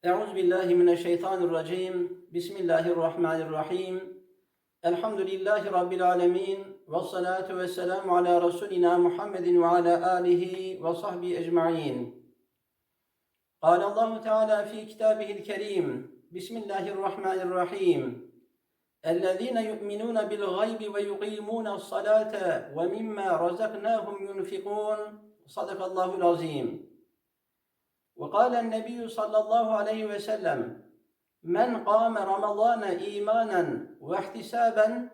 أعوذ بالله من الشيطان الرجيم. بسم الله الرحمن الرحيم. الحمد لله رب العالمين والصلاة والسلام على رسولنا محمد وعلى آله وصحبه أجمعين. قال الله تعالى في كتابه الكريم بسم الله الرحمن الرحيم. الذين يؤمنون بالغيب ويقيمون الصلاة ومما رزقناهم ينفقون. صدق الله العظيم. وقال النبي صلى الله عليه وسلم من قام رمضان إيمانا واحتسابا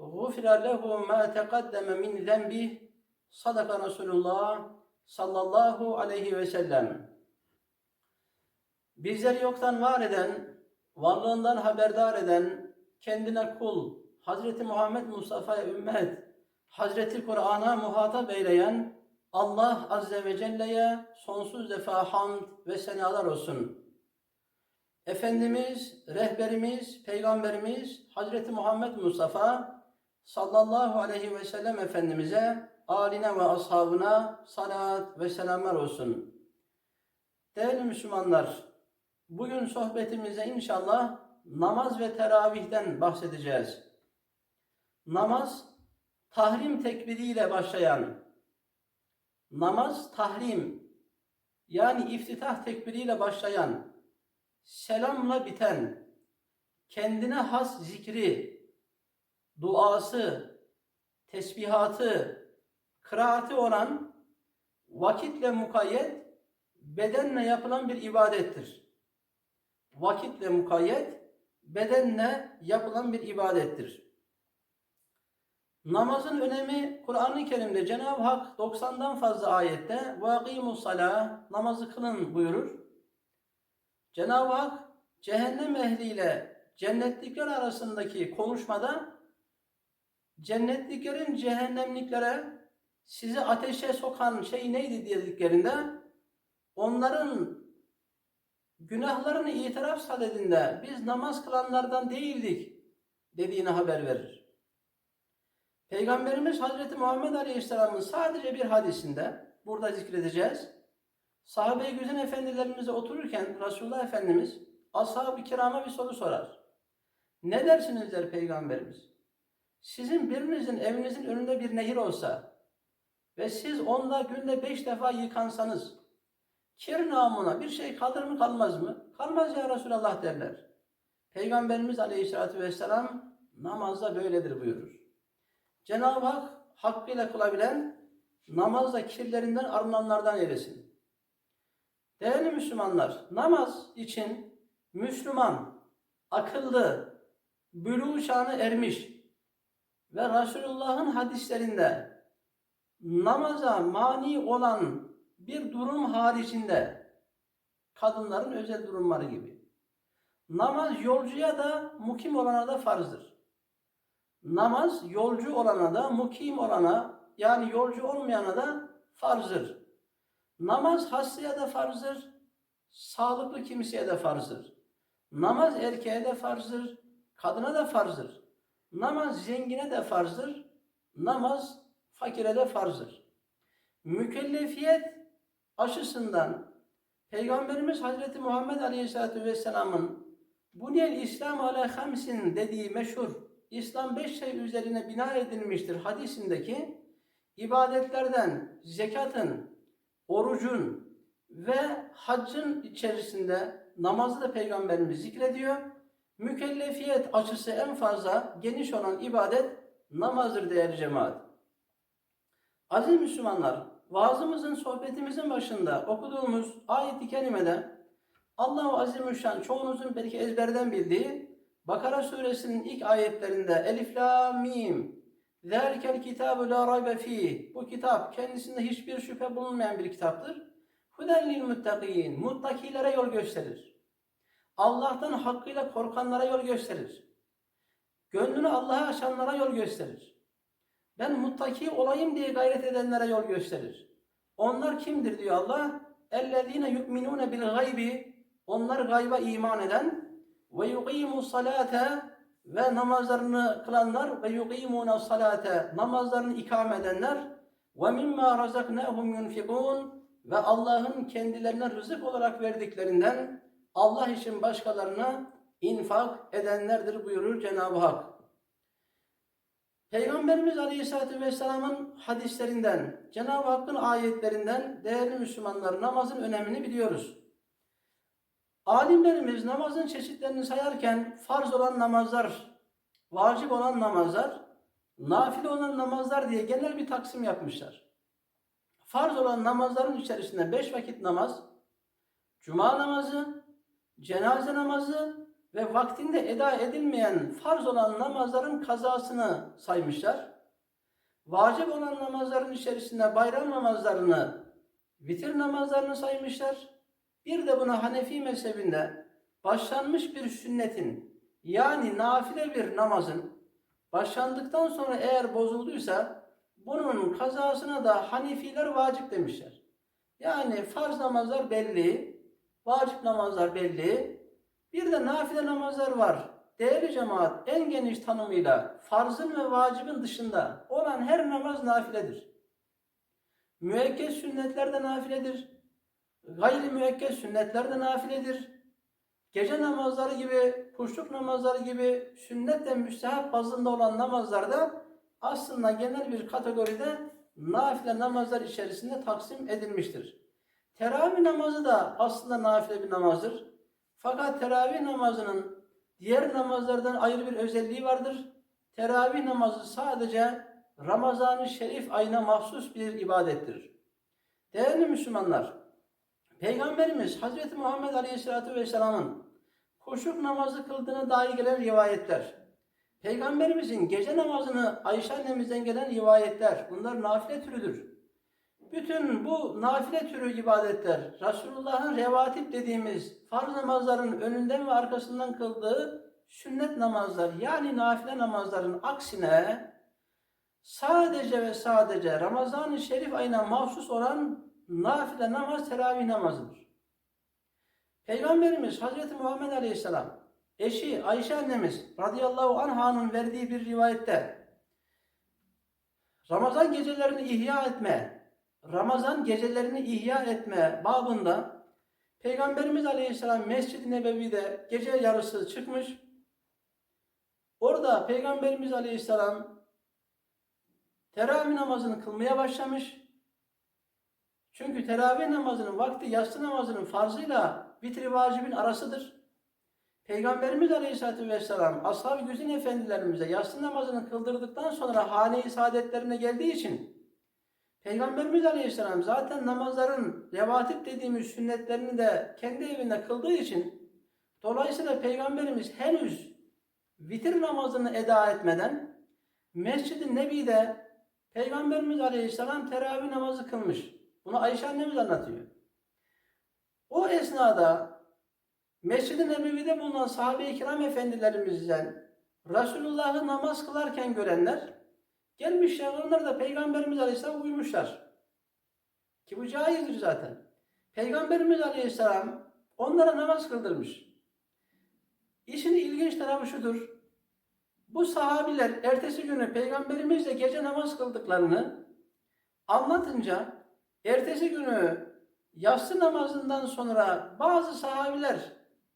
غفر له ما تقدم من ذنبه صدق رسول الله صلى الله عليه وسلم Bizleri yoktan var eden, varlığından haberdar eden, kendine kul, Hazreti Muhammed Mustafa'ya ümmet, Hazreti Kur'an'a muhatap eyleyen Allah Azze ve Celle'ye sonsuz defa hamd ve senalar olsun. Efendimiz, rehberimiz, peygamberimiz Hazreti Muhammed Mustafa sallallahu aleyhi ve sellem Efendimiz'e, aline ve ashabına salat ve selamlar olsun. Değerli Müslümanlar, bugün sohbetimizde inşallah namaz ve teravihten bahsedeceğiz. Namaz, tahrim tekbiriyle başlayan, namaz tahrim, yani iftitah tekbiriyle başlayan, selamla biten, kendine has zikri, duası, tesbihatı, kıraati olan vakitle mukayyet, bedenle yapılan bir ibadettir. Vakitle mukayyet, bedenle yapılan bir ibadettir. Namazın önemi Kur'an-ı Kerim'de Cenab-ı Hak 90'dan fazla ayette وَاقِيمُ الصَّلَاةِ namazı kılın buyurur. Cenab-ı Hak cehennem ehliyle cennetlikler arasındaki konuşmada cennetliklerin cehennemliklere sizi ateşe sokan şey neydi dediklerinde onların günahlarını itiraf sadedinde biz namaz kılanlardan değildik dediğini haber verir. Peygamberimiz Hazreti Muhammed Aleyhisselam'ın sadece bir hadisinde burada zikredeceğiz. Sahabe-i güzel efendilerimize otururken Resulullah Efendimiz ashab-ı kirama bir soru sorar. Ne dersiniz der Peygamberimiz. Sizin birinizin evinizin önünde bir nehir olsa ve siz onda günde beş defa yıkansanız kir namına bir şey kalır mı kalmaz mı? Kalmaz ya Resulallah derler. Peygamberimiz Aleyhisselatü Vesselam namazda böyledir buyurur. Cenab-ı Hak hakkıyla kılabilen namazda kirlerinden arınanlardan eylesin. Değerli Müslümanlar, namaz için Müslüman, akıllı, bülû şanı ermiş ve Resulullah'ın hadislerinde namaza mani olan bir durum haricinde kadınların özel durumları gibi. Namaz yolcuya da mukim olana da farzdır. Namaz yolcu olana da mukim olana yani yolcu olmayana da farzdır. Namaz hastaya da farzdır, sağlıklı kimseye de farzdır. Namaz erkeğe de farzdır, kadına da farzdır. Namaz zengine de farzdır, namaz fakire de farzdır. Mükellefiyet aşısından Peygamberimiz Hazreti Muhammed Aleyhisselatü Vesselam'ın Buniyel İslam ala hamsin dediği meşhur İslam beş şey üzerine bina edilmiştir hadisindeki ibadetlerden zekatın, orucun ve haccın içerisinde namazı da Peygamberimiz zikrediyor. Mükellefiyet açısı en fazla geniş olan ibadet namazdır değerli cemaat. Aziz Müslümanlar, vaazımızın, sohbetimizin başında okuduğumuz ayet-i kerimede Allah-u Azimüşşan çoğunuzun belki ezberden bildiği Bakara suresinin ilk ayetlerinde Elif la mim Zerkel kitabu la raybe fih. Bu kitap kendisinde hiçbir şüphe bulunmayan bir kitaptır. Huden lil muttakin. Muttakilere yol gösterir. Allah'tan hakkıyla korkanlara yol gösterir. Gönlünü Allah'a açanlara yol gösterir. Ben muttaki olayım diye gayret edenlere yol gösterir. Onlar kimdir diyor Allah? Ellezine yu'minune bil gaybi. Onlar gayba iman eden ve yuqimu salate ve namazlarını kılanlar ve yuqimuna salate namazlarını ikame edenler ve mimma razaknahum yunfikun ve Allah'ın kendilerine rızık olarak verdiklerinden Allah için başkalarına infak edenlerdir buyurur Cenab-ı Hak. Peygamberimiz Aleyhisselatü Vesselam'ın hadislerinden, Cenab-ı Hakk'ın ayetlerinden değerli Müslümanlar namazın önemini biliyoruz. Alimlerimiz namazın çeşitlerini sayarken farz olan namazlar, vacip olan namazlar, nafile olan namazlar diye genel bir taksim yapmışlar. Farz olan namazların içerisinde beş vakit namaz, cuma namazı, cenaze namazı ve vaktinde eda edilmeyen farz olan namazların kazasını saymışlar. Vacip olan namazların içerisinde bayram namazlarını, vitir namazlarını saymışlar. Bir de buna Hanefi mezhebinde başlanmış bir sünnetin yani nafile bir namazın başlandıktan sonra eğer bozulduysa bunun kazasına da Hanifiler vacip demişler. Yani farz namazlar belli, vacip namazlar belli, bir de nafile namazlar var. Değerli cemaat en geniş tanımıyla farzın ve vacibin dışında olan her namaz nafiledir. Müekked sünnetler de nafiledir. Gayri müekked sünnetler de nafiledir. Gece namazları gibi, kuşluk namazları gibi sünnet müstehap bazında olan namazlarda aslında genel bir kategoride nafile namazlar içerisinde taksim edilmiştir. Teravih namazı da aslında nafile bir namazdır. Fakat teravih namazının diğer namazlardan ayrı bir özelliği vardır. Teravih namazı sadece Ramazan-ı Şerif ayına mahsus bir ibadettir. Değerli Müslümanlar, Peygamberimiz Hazreti Muhammed Aleyhisselatü Vesselam'ın kuşluk namazı kıldığına dair gelen rivayetler, Peygamberimizin gece namazını Ayşe annemizden gelen rivayetler, bunlar nafile türüdür. Bütün bu nafile türü ibadetler, Resulullah'ın revatip dediğimiz farz namazların önünden ve arkasından kıldığı sünnet namazlar, yani nafile namazların aksine sadece ve sadece Ramazan-ı Şerif ayına mahsus olan nafile namaz teravih namazıdır. Peygamberimiz Hazreti Muhammed Aleyhisselam, eşi Ayşe annemiz radıyallahu anh'ın verdiği bir rivayette Ramazan gecelerini ihya etme, Ramazan gecelerini ihya etme babında Peygamberimiz Aleyhisselam Mescid-i Nebevi'de gece yarısı çıkmış. Orada Peygamberimiz Aleyhisselam teravih namazını kılmaya başlamış. Çünkü teravih namazının vakti yatsı namazının farzıyla vitri vacibin arasıdır. Peygamberimiz Aleyhisselatü Vesselam ashab-ı güzin efendilerimize yatsı namazını kıldırdıktan sonra hane-i saadetlerine geldiği için Peygamberimiz Aleyhisselam zaten namazların revatip dediğimiz sünnetlerini de kendi evinde kıldığı için dolayısıyla Peygamberimiz henüz vitir namazını eda etmeden Mescid-i Nebi'de Peygamberimiz Aleyhisselam teravih namazı kılmış. Bunu Ayşe annemiz anlatıyor. O esnada Mescid-i Nebevi'de bulunan sahabe-i kiram efendilerimizden Resulullah'ı namaz kılarken görenler gelmişler onlar da Peygamberimiz Aleyhisselam uymuşlar. Ki bu caizdir zaten. Peygamberimiz Aleyhisselam onlara namaz kıldırmış. İşin ilginç tarafı şudur. Bu sahabiler ertesi günü peygamberimizle gece namaz kıldıklarını anlatınca ertesi günü yatsı namazından sonra bazı sahabiler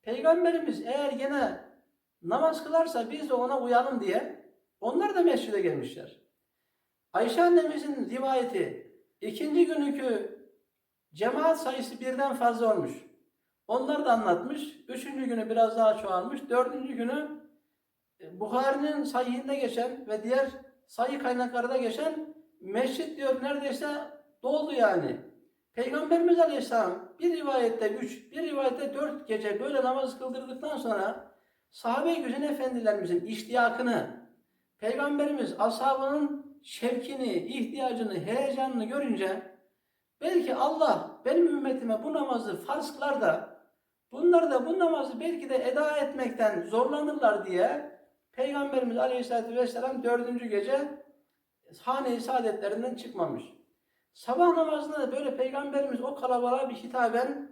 peygamberimiz eğer gene namaz kılarsa biz de ona uyalım diye onlar da mescide gelmişler. Ayşe annemizin rivayeti ikinci günükü cemaat sayısı birden fazla olmuş. Onlar da anlatmış. Üçüncü günü biraz daha çoğalmış. Dördüncü günü e, Buhari'nin sayhinde geçen ve diğer sayı kaynaklarda geçen mescit diyor neredeyse doldu yani. Peygamberimiz Aleyhisselam bir rivayette üç, bir rivayette dört gece böyle namaz kıldırdıktan sonra sahabe-i güzin efendilerimizin iştiyakını, Peygamberimiz ashabının şevkini, ihtiyacını, heyecanını görünce belki Allah benim ümmetime bu namazı farz kılar da bunlar da bu namazı belki de eda etmekten zorlanırlar diye Peygamberimiz Aleyhisselatü Vesselam dördüncü gece hane-i saadetlerinden çıkmamış. Sabah namazında da böyle Peygamberimiz o kalabalığa bir hitaben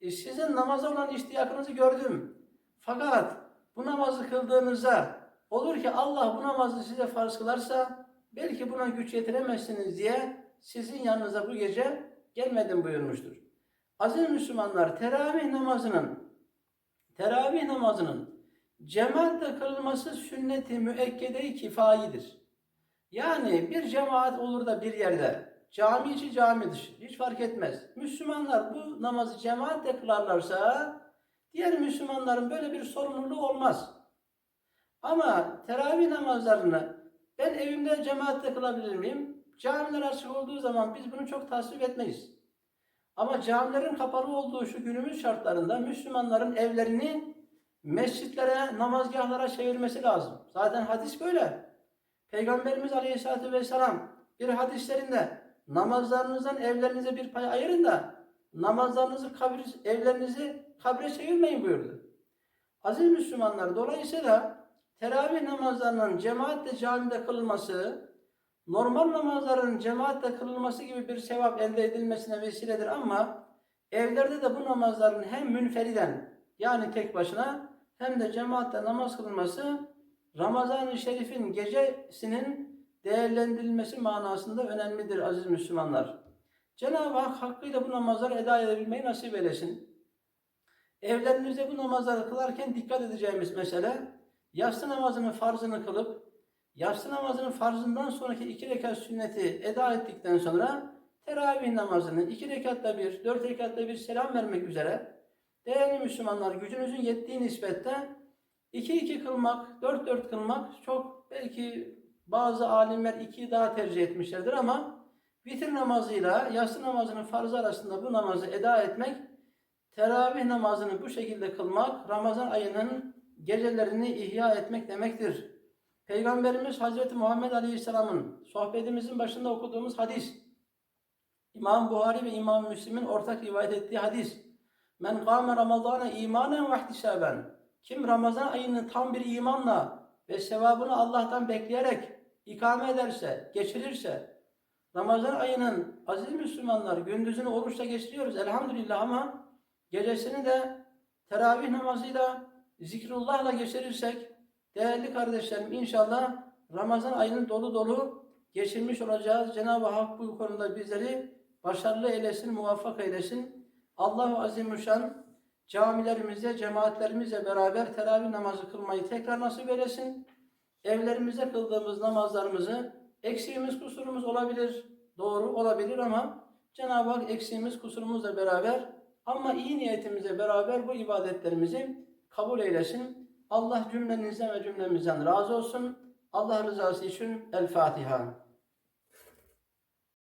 e, sizin namaza olan iştiyakınızı gördüm. Fakat bu namazı kıldığınızda olur ki Allah bu namazı size farz kılarsa belki buna güç yetiremezsiniz diye sizin yanınıza bu gece gelmedim buyurmuştur. Aziz Müslümanlar teravih namazının teravih namazının cemaatle kılınması sünnet-i müekkede-i kifayidir. Yani bir cemaat olur da bir yerde, cami içi cami dışı, hiç fark etmez. Müslümanlar bu namazı cemaatle kılarlarsa, diğer Müslümanların böyle bir sorumluluğu olmaz. Ama teravih namazlarını ben evimde cemaatle kılabilir miyim? Camiler açık olduğu zaman biz bunu çok tasvip etmeyiz. Ama camilerin kapalı olduğu şu günümüz şartlarında Müslümanların evlerini mescitlere, namazgahlara çevirmesi lazım. Zaten hadis böyle. Peygamberimiz Aleyhisselatü Vesselam bir hadislerinde namazlarınızdan evlerinize bir pay ayırın da namazlarınızı kabir, evlerinizi kabre çevirmeyin buyurdu. Aziz Müslümanlar dolayısıyla teravih namazlarının cemaatle camide kılınması normal namazların cemaatle kılınması gibi bir sevap elde edilmesine vesiledir ama evlerde de bu namazların hem münferiden yani tek başına hem de cemaatle namaz kılınması Ramazan-ı Şerif'in gecesinin değerlendirilmesi manasında önemlidir aziz Müslümanlar. Cenab-ı Hak hakkıyla bu namazları eda edebilmeyi nasip eylesin. Evlerimizde bu namazları kılarken dikkat edeceğimiz mesele yatsı namazının farzını kılıp yatsı namazının farzından sonraki iki rekat sünneti eda ettikten sonra teravih namazını iki rekatta bir, dört rekatta bir selam vermek üzere değerli Müslümanlar gücünüzün yettiği nispette iki iki kılmak, dört dört kılmak çok belki bazı alimler ikiyi daha tercih etmişlerdir ama vitir namazıyla yatsı namazının farzı arasında bu namazı eda etmek teravih namazını bu şekilde kılmak Ramazan ayının gecelerini ihya etmek demektir. Peygamberimiz Hazreti Muhammed Aleyhisselam'ın sohbetimizin başında okuduğumuz hadis, İmam Buhari ve İmam Müslim'in ortak rivayet ettiği hadis. Men kâme Ramazâne imanen ve ihtisaben. Kim Ramazan ayını tam bir imanla ve sevabını Allah'tan bekleyerek ikame ederse, geçirirse, Ramazan ayının aziz Müslümanlar gündüzünü oruçla geçiriyoruz elhamdülillah ama gecesini de teravih namazıyla, zikrullahla geçirirsek, değerli kardeşlerim inşallah Ramazan ayının dolu dolu geçirmiş olacağız. Cenab-ı Hak bu konuda bizleri başarılı eylesin, muvaffak eylesin. Allah-u Azimüşşan camilerimizde, cemaatlerimizle beraber teravih namazı kılmayı tekrar nasip eylesin. Evlerimizde kıldığımız namazlarımızı eksiğimiz, kusurumuz olabilir, doğru olabilir ama Cenab-ı Hak eksiğimiz, kusurumuzla beraber ama iyi niyetimizle beraber bu ibadetlerimizi kabul eylesin. Allah cümlenizden ve cümlemizden razı olsun. Allah rızası için El Fatiha.